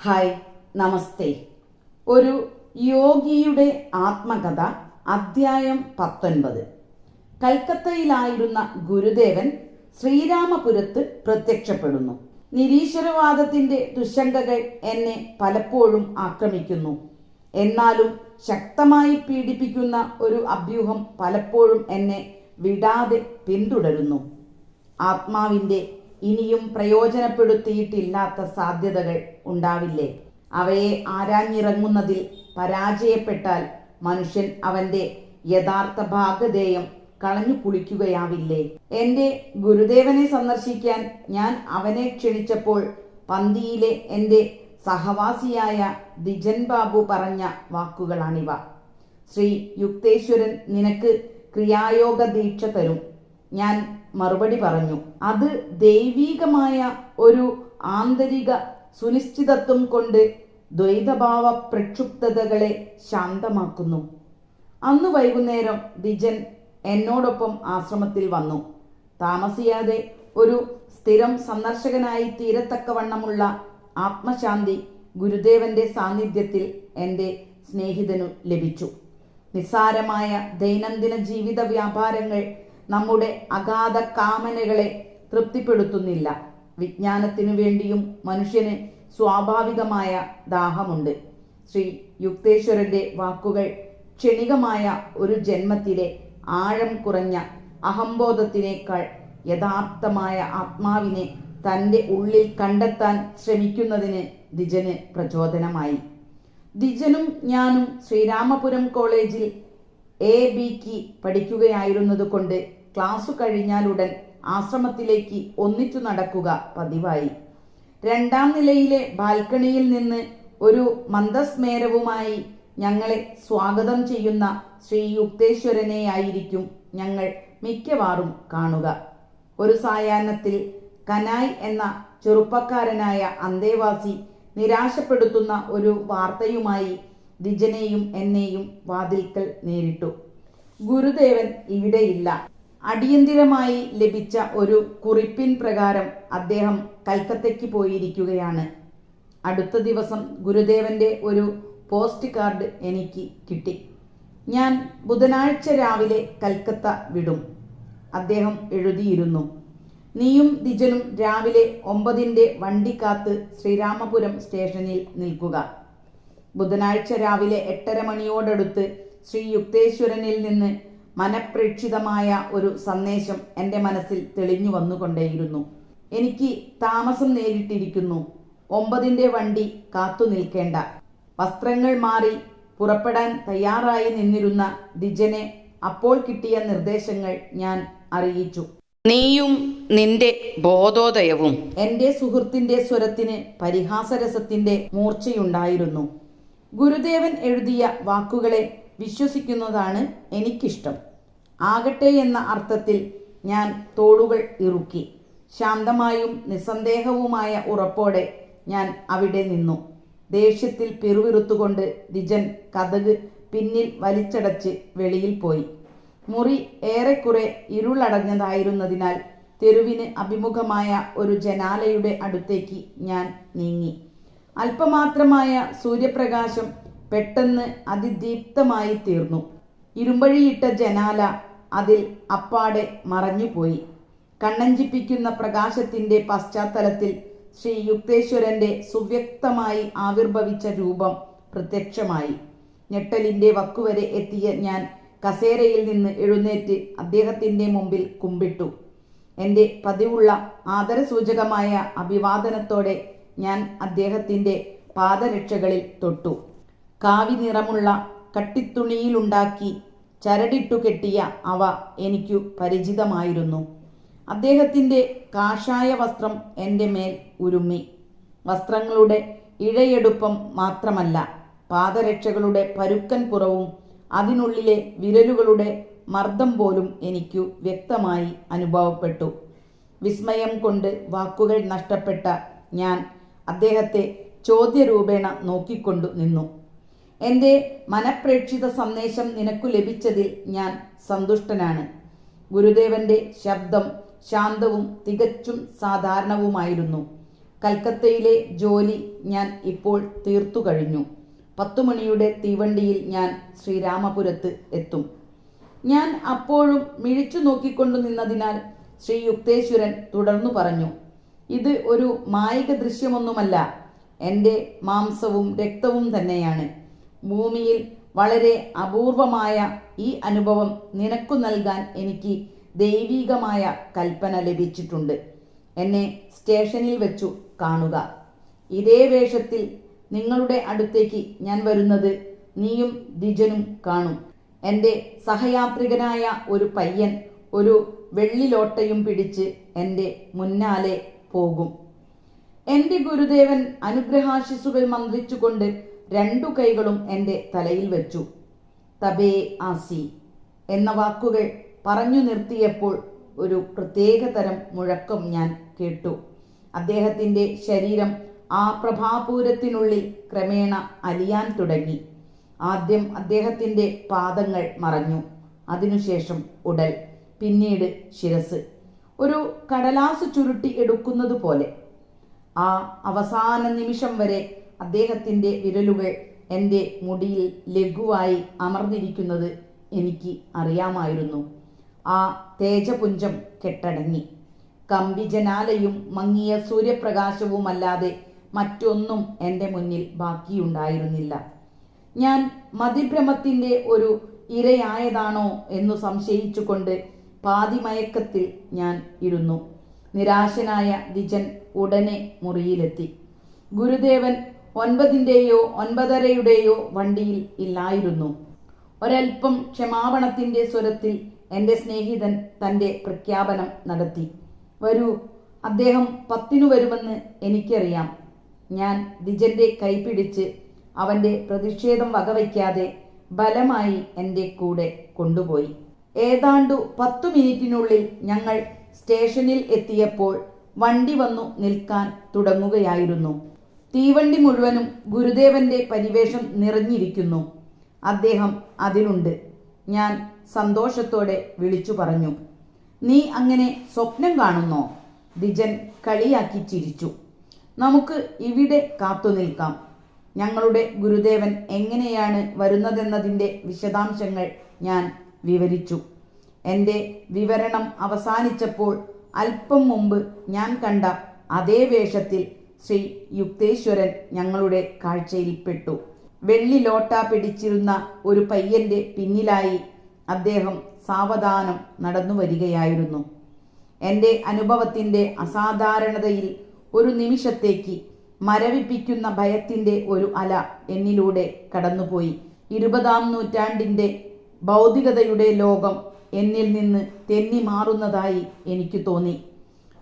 Hi നമസ്തേ. ഒരു യോഗിയുടെ ആത്മകഥ അദ്ധ്യായം പത്തൊൻപത്. കൽക്കത്തയിലായിരുന്ന ഗുരുദേവൻ ശ്രീരാമപുരത്ത് പ്രത്യക്ഷപ്പെടുന്നു. നിരീശ്വരവാദത്തിന്റെ ദുശങ്കകൾ എന്നെ പലപ്പോഴും ആക്രമിക്കുന്നു. എന്നാലും ശക്തമായി പീഡിപ്പിക്കുന്ന ഒരു അഭ്യൂഹം പലപ്പോഴും എന്നെ വിടാതെ പിന്തുടരുന്നു. ആത്മാവിന്റെ ഇനിയും പ്രയോജനപ്പെടുത്തിയിട്ടില്ലാത്ത സാധ്യതകൾ ഉണ്ടാവില്ലേ? അവയെ ആരാഞ്ഞിറങ്ങുന്നതിൽ പരാജയപ്പെട്ടാൽ മനുഷ്യൻ അവന്റെ യഥാർത്ഥ ഭാഗധേയം കളഞ്ഞു കുളിക്കുകയാവില്ലേ? എന്റെ ഗുരുദേവനെ സന്ദർശിക്കാൻ ഞാൻ അവനെ ക്ഷണിച്ചപ്പോൾ പന്തിയിലെ എന്റെ സഹവാസിയായ ദിജൻ ബാബു പറഞ്ഞ വാക്കുകളാണിവ. ശ്രീ യുക്തേശ്വരൻ നിനക്ക് ക്രിയായോഗ ദീക്ഷ തരും. ഞാൻ മറുപടി പറഞ്ഞു. അത് ദൈവീകമായ ഒരു ആന്തരിക സുനിശ്ചിതത്വം കൊണ്ട് ദ്വൈതഭാവ പ്രക്ഷുബ്ധതകളെ ശാന്തമാക്കുന്നു. അന്ന് വൈകുന്നേരം ദിജൻ എന്നോടൊപ്പം ആശ്രമത്തിൽ വന്നു. താമസിയാതെ ഒരു സ്ഥിരം സന്ദർശകനായി തീരത്തക്കവണ്ണമുള്ള ആത്മശാന്തി ഗുരുദേവന്റെ സാന്നിധ്യത്തിൽ എന്റെ സ്നേഹിതനു ലഭിച്ചു. നിസ്സാരമായ ദൈനംദിന ജീവിത വ്യാപാരങ്ങൾ നമ്മുടെ അഗാധ കാമനകളെ തൃപ്തിപ്പെടുത്തുന്നില്ല. വിജ്ഞാനത്തിനു വേണ്ടിയും മനുഷ്യന് സ്വാഭാവികമായ ദാഹമുണ്ട്. ശ്രീ യുക്തേശ്വരന്റെ വാക്കുകൾ ക്ഷണികമായ ഒരു ജന്മത്തിലെ ആഴം കുറഞ്ഞ അഹംബോധത്തിനേക്കാൾ യഥാർത്ഥമായ ആത്മാവിനെ തന്റെ ഉള്ളിൽ കണ്ടെത്താൻ ശ്രമിക്കുന്നതിന് ദിജന് പ്രചോദനമായി. ദിജനും ഞാനും ശ്രീരാമപുരം കോളേജിൽ എ ബിക്ക് പഠിക്കുകയായിരുന്നത് കൊണ്ട് ക്ലാസ് കഴിഞ്ഞാലുടൻ ആശ്രമത്തിലേക്ക് ഒന്നിച്ചു നടക്കുക പതിവായി. രണ്ടാം നിലയിലെ ബാൽക്കണിയിൽ നിന്ന് ഒരു മന്ദസ്മേരവുമായി ഞങ്ങളെ സ്വാഗതം ചെയ്യുന്ന ശ്രീ യുക്തേശ്വരനെയായിരിക്കും ഞങ്ങൾ മിക്കവാറും കാണുക. ഒരു സായാഹ്നത്തിൽ കനായ് എന്ന ചെറുപ്പക്കാരനായ അന്തേവാസി നിരാശപ്പെടുത്തുന്ന ഒരു വാർത്തയുമായി ദിജനെയും എന്നെയും വാതിൽക്കൽ നേരിട്ടു. ഗുരുദേവൻ ഇവിടെയില്ല. അടിയന്തിരമായി ലഭിച്ച ഒരു കുറിപ്പിൻ പ്രകാരം അദ്ദേഹം കൽക്കത്തയ്ക്ക് പോയിരിക്കുകയാണ്. അടുത്ത ദിവസം ഗുരുദേവന്റെ ഒരു പോസ്റ്റ് കാർഡ് എനിക്ക് കിട്ടി. ഞാൻ ബുധനാഴ്ച രാവിലെ കൽക്കത്ത വിടും. അദ്ദേഹം എഴുതിയിരുന്നു. നീയും ദിജനും രാവിലെ ഒമ്പതിന്റെ വണ്ടി കാത്ത് ശ്രീരാമപുരം സ്റ്റേഷനിൽ നിൽക്കുക. ബുധനാഴ്ച രാവിലെ എട്ടര മണിയോടടുത്ത് ശ്രീ യുക്തേശ്വരനിൽ നിന്ന് മനപ്രേക്ഷിതമായ ഒരു സന്ദേശം എന്റെ മനസ്സിൽ തെളിഞ്ഞു വന്നുകൊണ്ടേയിരുന്നു. എനിക്ക് താമസം നേരിട്ടിരിക്കുന്നു. ഒമ്പതിന്റെ വണ്ടി കാത്തു നിൽക്കേണ്ട. വസ്ത്രങ്ങൾ മാറി പുറപ്പെടാൻ തയ്യാറായി നിന്നിരുന്ന ദിജനെ അപ്പോൾ കിട്ടിയ നിർദ്ദേശങ്ങൾ ഞാൻ അറിയിച്ചു. നീയും നിന്റെ ബോധോദയവും എന്റെ സുഹൃത്തിന്റെ സ്വരത്തിന് പരിഹാസരസത്തിന്റെ മൂർച്ചയുണ്ടായിരുന്നു. ഗുരുദേവൻ എഴുതിയ വാക്കുകളെ വിശ്വസിക്കുന്നതാണ് എനിക്കിഷ്ടം. ആകട്ടെ എന്ന അർത്ഥത്തിൽ ഞാൻ തോളുകൾ ഇറുക്കി. ശാന്തമായും നിസ്സന്ദേഹവുമായ ഉറപ്പോടെ ഞാൻ അവിടെ നിന്നു. ദേഷ്യത്തിൽ പിറുവിറുത്തുകൊണ്ട് ദിജൻ കഥക് പിന്നിൽ വലിച്ചടച്ച് വെളിയിൽ പോയി. മുറി ഏറെക്കുറെ ഇരുളടഞ്ഞതായിരുന്നതിനാൽ തെരുവിന് അഭിമുഖമായ ഒരു ജനാലയുടെ അടുത്തേക്ക് ഞാൻ നീങ്ങി. അല്പമാത്രമായ സൂര്യപ്രകാശം പെട്ടെന്ന് അതിദീപ്തമായി തീർന്നു ഇരുമ്പഴിയിട്ട ജനാല അതിൽ അപ്പാടെ മറഞ്ഞുപോയി. കണ്ണഞ്ചിപ്പിക്കുന്ന പ്രകാശത്തിന്റെ പശ്ചാത്തലത്തിൽ ശ്രീ യുക്തേശ്വരന്റെ സുവ്യക്തമായി ആവിർഭവിച്ച രൂപം പ്രത്യക്ഷമായി. ഞെട്ടലിന്റെ വക്കുവരെ എത്തിയ ഞാൻ കസേരയിൽ നിന്ന് എഴുന്നേറ്റ് അദ്ദേഹത്തിന്റെ മുമ്പിൽ കുമ്പിട്ടു. എന്റെ പതിവുള്ള ആദരസൂചകമായ അഭിവാദനത്തോടെ ഞാൻ അദ്ദേഹത്തിന്റെ പാദരക്ഷകളിൽ തൊട്ടു. കാവി നിറമുള്ള കട്ടിത്തുണിയിലുണ്ടാക്കി ചരടിട്ടു കെട്ടിയ അവ എനിക്കു പരിചിതമായിരുന്നു. അദ്ദേഹത്തിന്റെ കാഷായ വസ്ത്രം എന്റെ മേൽ ഉരുമ്മി വസ്ത്രങ്ങളുടെ ഇഴയെടുപ്പം മാത്രമല്ല പാദരക്ഷകളുടെ പരുക്കൻ പുറവും അതിനുള്ളിലെ വിരലുകളുടെ മർദ്ദം പോലും എനിക്കു വ്യക്തമായി അനുഭവപ്പെട്ടു. വിസ്മയം കൊണ്ട് വാക്കുകൾ നഷ്ടപ്പെട്ട ഞാൻ അദ്ദേഹത്തെ ചോദ്യരൂപേണ നോക്കിക്കൊണ്ടു നിന്നു. എന്റെ മനപ്രേക്ഷിത സന്ദേശം നിനക്കു ലഭിച്ചതിൽ ഞാൻ സന്തുഷ്ടനാണ്. ഗുരുദേവന്റെ ശബ്ദം ശാന്തവും തികച്ചും സാധാരണവുമായിരുന്നു. കൽക്കത്തയിലെ ജോലി ഞാൻ ഇപ്പോൾ തീർത്തു കഴിഞ്ഞു. പത്തു മണിയുടെ തീവണ്ടിയിൽ ഞാൻ ശ്രീരാമപുരത്ത് എത്തും. ഞാൻ അപ്പോഴും മിഴിച്ചു നോക്കിക്കൊണ്ടു നിന്നതിനാൽ ശ്രീ യുക്തേശ്വരൻ തുടർന്നു പറഞ്ഞു ഇത് ഒരു മായിക ദൃശ്യമൊന്നുമല്ല. എന്റെ മാംസവും രക്തവും തന്നെയാണ്. ഭൂമിയിൽ വളരെ അപൂർവമായ ഈ അനുഭവം നിനക്കു നൽകാൻ എനിക്ക് ദൈവീകമായ കൽപ്പന ലഭിച്ചിട്ടുണ്ട്. എന്നെ സ്റ്റേഷനിൽ വെച്ചു കാണുക. ഇതേ വേഷത്തിൽ നിങ്ങളുടെ അടുത്തേക്ക് ഞാൻ വരുന്നത് നീയും ദ്വിജനും കാണും. എന്റെ സഹയാത്രികനായ ഒരു പയ്യൻ ഒരു വെള്ളിലോട്ടയും പിടിച്ച് എന്റെ മുന്നാലെ പോകും. എന്റെ ഗുരുദേവൻ അനുഗ്രഹാശിസുകൾ മന്ത്രിച്ചുകൊണ്ട് രണ്ടു കൈകളും എന്റെ തലയിൽ വെച്ചു. തബേ ആസി എന്ന വാക്കുകൾ പറഞ്ഞു നിർത്തിയപ്പോൾ ഒരു പ്രത്യേക തരം മുഴക്കം ഞാൻ കേട്ടു. അദ്ദേഹത്തിന്റെ ശരീരം ആ പ്രഭാപൂരത്തിനുള്ളിൽ ക്രമേണ അലിയാൻ തുടങ്ങി. ആദ്യം അദ്ദേഹത്തിന്റെ പാദങ്ങൾ മറഞ്ഞു അതിനുശേഷം ഉടൽ പിന്നീട് ശിരസ്. ഒരു കടലാസ് ചുരുട്ടി എടുക്കുന്നത് പോലെ ആ അവസാന നിമിഷം വരെ അദ്ദേഹത്തിന്റെ വിരലുകൾ എന്റെ മുടിയിൽ ലഘുവായി അമർന്നിരിക്കുന്നത് എനിക്ക് അറിയാമായിരുന്നു. ആ തേജപുഞ്ചം കെട്ടടങ്ങി. കമ്പിജനാലയും മങ്ങിയ സൂര്യപ്രകാശവുമല്ലാതെ മറ്റൊന്നും എന്റെ മുന്നിൽ ബാക്കിയുണ്ടായിരുന്നില്ല. ഞാൻ മതിഭ്രമത്തിന്റെ ഒരു ഇരയായതാണോ എന്നു സംശയിച്ചുകൊണ്ട് പാതിമയക്കത്തിൽ ഞാൻ ഇരുന്നു. നിരാശനായ ദിജൻ ഉടനെ മുറിയിലെത്തി. ഗുരുദേവൻ ഒൻപതിന്റെയോ ഒൻപതരയുടെയോ വണ്ടിയിൽ ഇല്ലായിരുന്നു. ഒരൽപ്പം ക്ഷമാപണത്തിന്റെ സ്വരത്തിൽ എന്റെ സ്നേഹിതൻ തന്റെ പ്രഖ്യാപനം നടത്തി. വരൂ അദ്ദേഹം പത്തിനു വരുമെന്ന് എനിക്കറിയാം. ഞാൻ ദിജന്റെ കൈപിടിച്ച് അവന്റെ പ്രതിഷേധം വകവയ്ക്കാതെ ബലമായി എന്റെ കൂടെ കൊണ്ടുപോയി. ഏതാണ്ടു പത്തു മിനിറ്റിനുള്ളിൽ ഞങ്ങൾ സ്റ്റേഷനിൽ എത്തിയപ്പോൾ വണ്ടി വന്നു നിൽക്കാൻ തുടങ്ങുകയായിരുന്നു. തീവണ്ടി മുഴുവനും ഗുരുദേവന്റെ പരിവേഷം നിറഞ്ഞിരിക്കുന്നു. അദ്ദേഹം അതിലുണ്ട്. ഞാൻ സന്തോഷത്തോടെ വിളിച്ചു പറഞ്ഞു നീ അങ്ങനെ സ്വപ്നം കാണുന്നോ? ദിജൻ കളിയാക്കി ചിരിച്ചു. നമുക്ക് ഇവിടെ കാത്തു നിൽക്കാം. ഞങ്ങളുടെ ഗുരുദേവൻ എങ്ങനെയാണ് വരുന്നതെന്നതിന്റെ വിശദാംശങ്ങൾ ഞാൻ വിവരിച്ചു. എന്റെ വിവരണം അവസാനിച്ചപ്പോൾ അല്പം മുമ്പ് ഞാൻ കണ്ട അതേ വേഷത്തിൽ ശ്രീ യുക്തേശ്വരൻ ഞങ്ങളുടെ കാഴ്ചയിൽപ്പെട്ടു. വെള്ളി ലോട്ട പിടിച്ചിരുന്ന ഒരു പയ്യന്റെ പിന്നിലായി അദ്ദേഹം സാവധാനം നടന്നു വരികയായിരുന്നു. എന്റെ അനുഭവത്തിന്റെ അസാധാരണതയിൽ ഒരു നിമിഷത്തേക്ക് മരവിപ്പിക്കുന്ന ഭയത്തിന്റെ ഒരു അല എന്നിലൂടെ കടന്നുപോയി. ഇരുപതാം നൂറ്റാണ്ടിന്റെ ഭൗതികതയുടെ ലോകം എന്നിൽ നിന്ന് തെന്നി മാറുന്നതായി എനിക്ക് തോന്നി.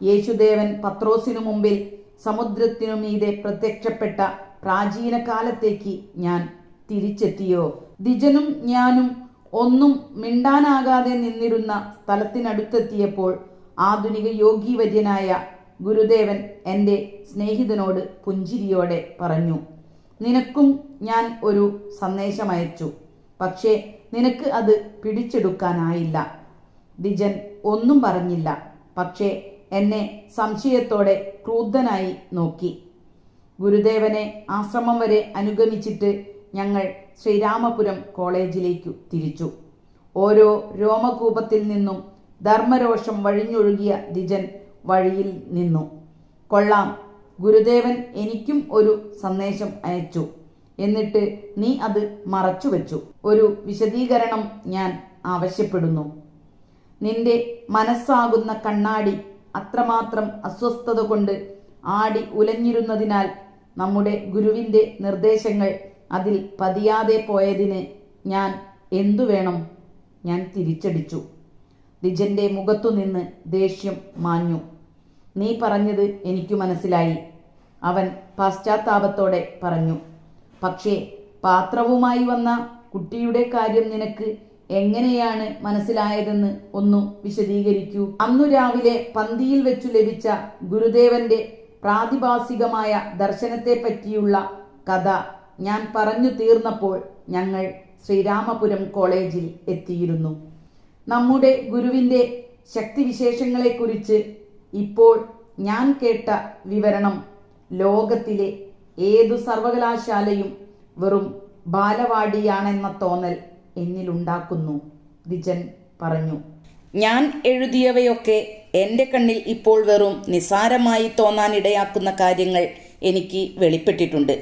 യേശുദേവൻ പത്രോസിനു മുമ്പിൽ സമുദ്രത്തിനു മീതെ പ്രത്യക്ഷപ്പെട്ട പ്രാചീന കാലത്തേക്ക് ഞാൻ തിരിച്ചെത്തിയോ? ദിജനും ഞാനും ഒന്നും മിണ്ടാനാകാതെ നിന്നിരുന്ന സ്ഥലത്തിനടുത്തെത്തിയപ്പോൾ ആധുനിക യോഗീവര്യനായ ഗുരുദേവൻ എന്റെ സ്നേഹിതനോട് പുഞ്ചിരിയോടെ പറഞ്ഞു നിനക്കും ഞാൻ ഒരു സന്ദേശമയച്ചു പക്ഷേ നിനക്ക് അത് പിടിച്ചെടുക്കാനായില്ല. ദിജൻ ഒന്നും പറഞ്ഞില്ല പക്ഷേ എന്നെ സംശയത്തോടെ ക്രൂദ്ധനായി നോക്കി. ഗുരുദേവനെ ആശ്രമം വരെ അനുഗമിച്ചിട്ട് ഞങ്ങൾ ശ്രീരാമപുരം കോളേജിലേക്കു തിരിച്ചു. ഓരോ രോമകൂപത്തിൽ നിന്നും ധർമ്മരോഷം വഴിഞ്ഞൊഴുകിയ ദിജൻ വഴിയിൽ നിന്നു. കൊള്ളാം ഗുരുദേവൻ എനിക്കും ഒരു സന്ദേശം അയച്ചു. എന്നിട്ട് നീ അത് മറച്ചു വെച്ചു. ഒരു വിശദീകരണം ഞാൻ ആവശ്യപ്പെടുന്നു. നിന്റെ മനസ്സാകുന്ന കണ്ണാടി അത്രമാത്രം അസ്വസ്ഥത കൊണ്ട് ആടി ഉലഞ്ഞിരുന്നതിനാൽ നമ്മുടെ ഗുരുവിന്റെ നിർദ്ദേശങ്ങൾ അതിൽ പതിയാതെ പോയതിന് ഞാൻ എന്തു വേണം? ഞാൻ തിരിച്ചടിച്ചു. ദ്വിജന്റെ മുഖത്തുനിന്ന് ദേഷ്യം മാഞ്ഞു. നീ പറഞ്ഞത് എനിക്ക് മനസ്സിലായി. അവൻ പാശ്ചാത്താപത്തോടെ പറഞ്ഞു. പക്ഷേ പാത്രവുമായി വന്ന കുട്ടിയുടെ കാര്യം നിനക്ക് എങ്ങനെയാണ് മനസ്സിലായതെന്ന് ഒന്ന് വിശദീകരിക്കൂ. അന്നു രാവിലെ പന്തിയിൽ വെച്ചു ലഭിച്ച ഗുരുദേവന്റെ പ്രാതിഭാസികമായ ദർശനത്തെ പറ്റിയുള്ള കഥ ഞാൻ പറഞ്ഞു തീർന്നപ്പോൾ ഞങ്ങൾ ശ്രീരാമപുരം കോളേജിൽ എത്തിയിരുന്നു. നമ്മുടെ ഗുരുവിന്റെ ശക്തിവിശേഷങ്ങളെക്കുറിച്ച് ഇപ്പോൾ ഞാൻ കേട്ട വിവരണം ലോകത്തിലെ ഏതു സർവകലാശാലയും വെറും ബാലവാടിയാണെന്ന തോന്നൽ എന്നിലുണ്ടാക്കുന്നു. വിജൻ പറഞ്ഞു. ഞാൻ എഴുതിയവയൊക്കെ എന്റെ കണ്ണിൽ ഇപ്പോൾ വെറും നിസാരമായി തോന്നാനിടയാക്കുന്ന കാര്യങ്ങൾ എനിക്ക് വെളിപ്പെട്ടിട്ടുണ്ട്.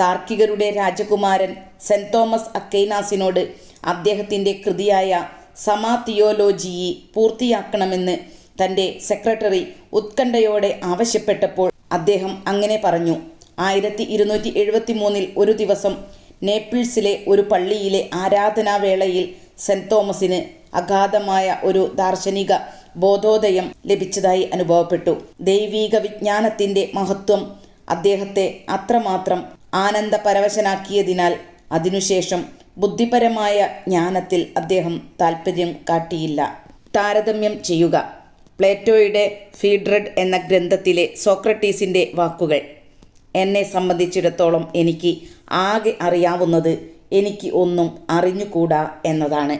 താർക്കികരുടെ രാജകുമാരൻ സെന്റ് തോമസ് അക്കൈനാസിനോട് അദ്ദേഹത്തിന്റെ കൃതിയായ സമാ തിയോലോജിയെ പൂർത്തിയാക്കണമെന്ന് തന്റെ സെക്രട്ടറി ഉത്കണ്ഠയോടെ ആവശ്യപ്പെട്ടപ്പോൾ അദ്ദേഹം അങ്ങനെ പറഞ്ഞു. ആയിരത്തി ഇരുന്നൂറ്റി എഴുപത്തി മൂന്നിൽ ഒരു ദിവസം നേപ്പിൾസിലെ ഒരു പള്ളിയിലെ ആരാധനാവേളയിൽ സെന്റ് തോമസിന് അഗാധമായ ഒരു ദാർശനിക ബോധോദയം ലഭിച്ചതായി അനുഭവപ്പെട്ടു. ദൈവീക വിജ്ഞാനത്തിന്റെ മഹത്വം അദ്ദേഹത്തെ അത്രമാത്രം ആനന്ദപരവശനാക്കിയതിനാൽ അതിനുശേഷം ബുദ്ധിപരമായ ജ്ഞാനത്തിൽ അദ്ദേഹം താൽപ്പര്യം കാട്ടിയില്ല. താരതമ്യം ചെയ്യുക. പ്ലേറ്റോയുടെ ഫീഡ്രഡ് എന്ന ഗ്രന്ഥത്തിലെ സോക്രട്ടീസിന്റെ വാക്കുകൾ. എന്നെ സംബന്ധിച്ചിടത്തോളം എനിക്ക് ആകെ അറിയാവുന്നത് എനിക്ക് ഒന്നും അറിഞ്ഞുകൂടാ എന്നതാണ്.